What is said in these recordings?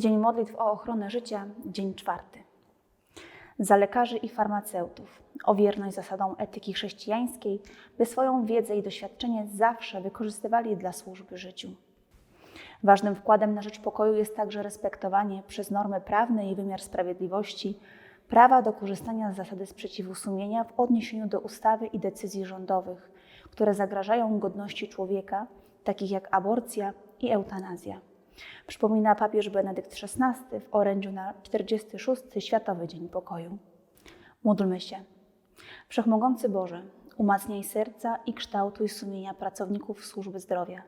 Tydzień modlitw o ochronę życia, dzień czwarty. Za lekarzy i farmaceutów, o wierność zasadom etyki chrześcijańskiej, by swoją wiedzę i doświadczenie zawsze wykorzystywali dla służby życiu. Ważnym wkładem na rzecz pokoju jest także respektowanie przez normy prawne i wymiar sprawiedliwości prawa do korzystania z zasady sprzeciwu sumienia w odniesieniu do ustawy i decyzji rządowych, które zagrażają godności człowieka, takich jak aborcja i eutanazja. Przypomina papież Benedykt XVI w orędziu na 46. Światowy Dzień Pokoju. Módlmy się. Wszechmogący Boże, umacniaj serca i kształtuj sumienia pracowników służby zdrowia,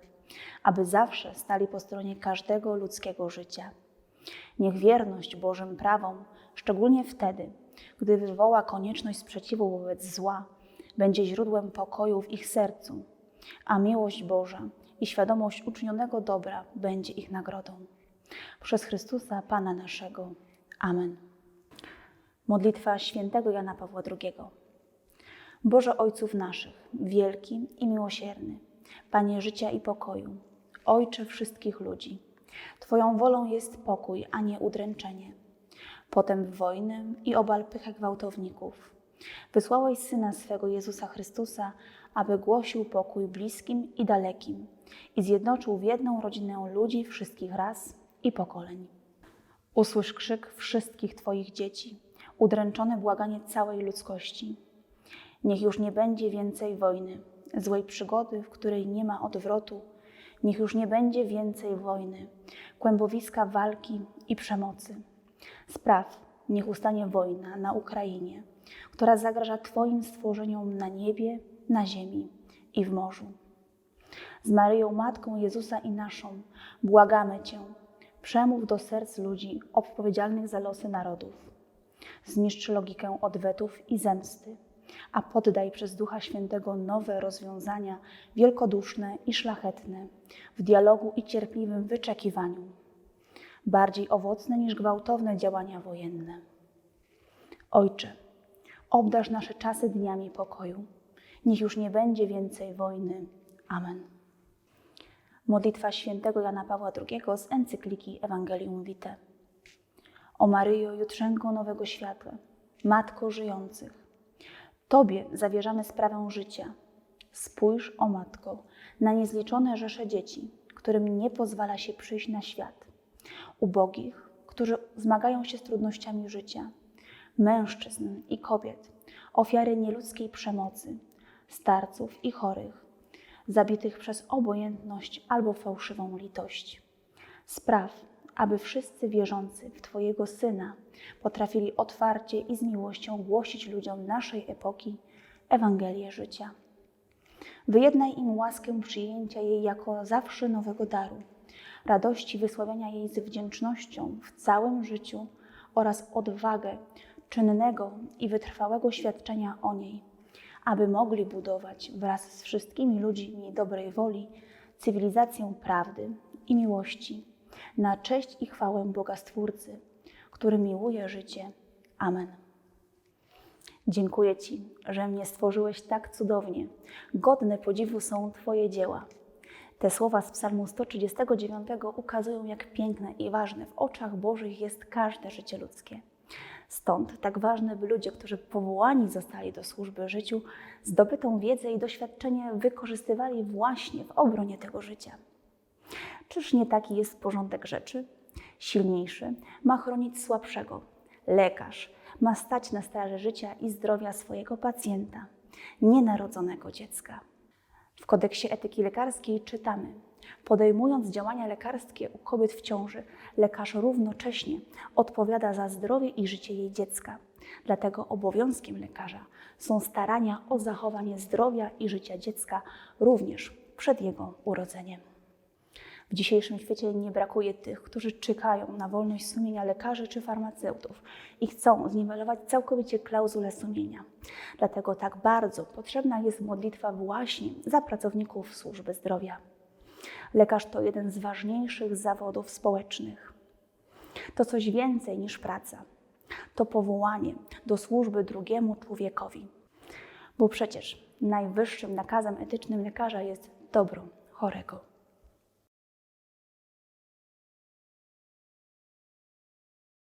aby zawsze stali po stronie każdego ludzkiego życia. Niech wierność Bożym prawom, szczególnie wtedy, gdy wywoła konieczność sprzeciwu wobec zła, będzie źródłem pokoju w ich sercu, a miłość Boża i świadomość uczynionego dobra będzie ich nagrodą. Przez Chrystusa Pana naszego. Amen. Modlitwa świętego Jana Pawła II. Boże Ojców naszych, wielki i miłosierny, Panie życia i pokoju, Ojcze wszystkich ludzi, Twoją wolą jest pokój, a nie udręczenie. Potem wojnę i obal pychę gwałtowników. Wysłałeś Syna swego Jezusa Chrystusa, aby głosił pokój bliskim i dalekim i zjednoczył w jedną rodzinę ludzi wszystkich ras i pokoleń. Usłysz krzyk wszystkich Twoich dzieci, udręczone błaganie całej ludzkości. Niech już nie będzie więcej wojny, złej przygody, w której nie ma odwrotu. Niech już nie będzie więcej wojny, kłębowiska walki i przemocy. Spraw, niech ustanie wojna na Ukrainie, która zagraża Twoim stworzeniom na niebie, na ziemi i w morzu. Z Maryją, Matką Jezusa i naszą, błagamy Cię, przemów do serc ludzi odpowiedzialnych za losy narodów. Zniszcz logikę odwetów i zemsty, a poddaj przez Ducha Świętego nowe rozwiązania, wielkoduszne i szlachetne, w dialogu i cierpliwym wyczekiwaniu, bardziej owocne niż gwałtowne działania wojenne. Ojcze, obdarz nasze czasy dniami pokoju. Niech już nie będzie więcej wojny. Amen. Modlitwa świętego Jana Pawła II z encykliki Evangelium Vitae. O Maryjo, jutrzenko nowego świata, Matko żyjących, Tobie zawierzamy sprawę życia. Spójrz, o Matko, na niezliczone rzesze dzieci, którym nie pozwala się przyjść na świat, ubogich, którzy zmagają się z trudnościami życia, mężczyzn i kobiet, ofiary nieludzkiej przemocy, starców i chorych, zabitych przez obojętność albo fałszywą litość. Spraw, aby wszyscy wierzący w Twojego Syna potrafili otwarcie i z miłością głosić ludziom naszej epoki Ewangelię życia. Wyjednaj im łaskę przyjęcia jej jako zawsze nowego daru, radości wysławiania jej z wdzięcznością w całym życiu oraz odwagę czynnego i wytrwałego świadczenia o niej, aby mogli budować wraz z wszystkimi ludźmi dobrej woli cywilizację prawdy i miłości na cześć i chwałę Boga Stwórcy, który miłuje życie. Amen. Dziękuję Ci, że mnie stworzyłeś tak cudownie. Godne podziwu są Twoje dzieła. Te słowa z Psalmu 139 ukazują, jak piękne i ważne w oczach Bożych jest każde życie ludzkie. Stąd tak ważne, by ludzie, którzy powołani zostali do służby życiu, zdobytą wiedzę i doświadczenie wykorzystywali właśnie w obronie tego życia. Czyż nie taki jest porządek rzeczy? Silniejszy ma chronić słabszego. Lekarz ma stać na straży życia i zdrowia swojego pacjenta, nienarodzonego dziecka. Kodeksie etyki lekarskiej czytamy: Podejmując działania lekarskie u kobiet w ciąży, lekarz równocześnie odpowiada za zdrowie i życie jej dziecka. Dlatego obowiązkiem lekarza są starania o zachowanie zdrowia i życia dziecka również przed jego urodzeniem. W dzisiejszym świecie nie brakuje tych, którzy czekają na wolność sumienia lekarzy czy farmaceutów i chcą zniwelować całkowicie klauzulę sumienia. Dlatego tak bardzo potrzebna jest modlitwa właśnie za pracowników służby zdrowia. Lekarz to jeden z ważniejszych zawodów społecznych. To coś więcej niż praca. To powołanie do służby drugiemu człowiekowi. Bo przecież najwyższym nakazem etycznym lekarza jest dobro chorego.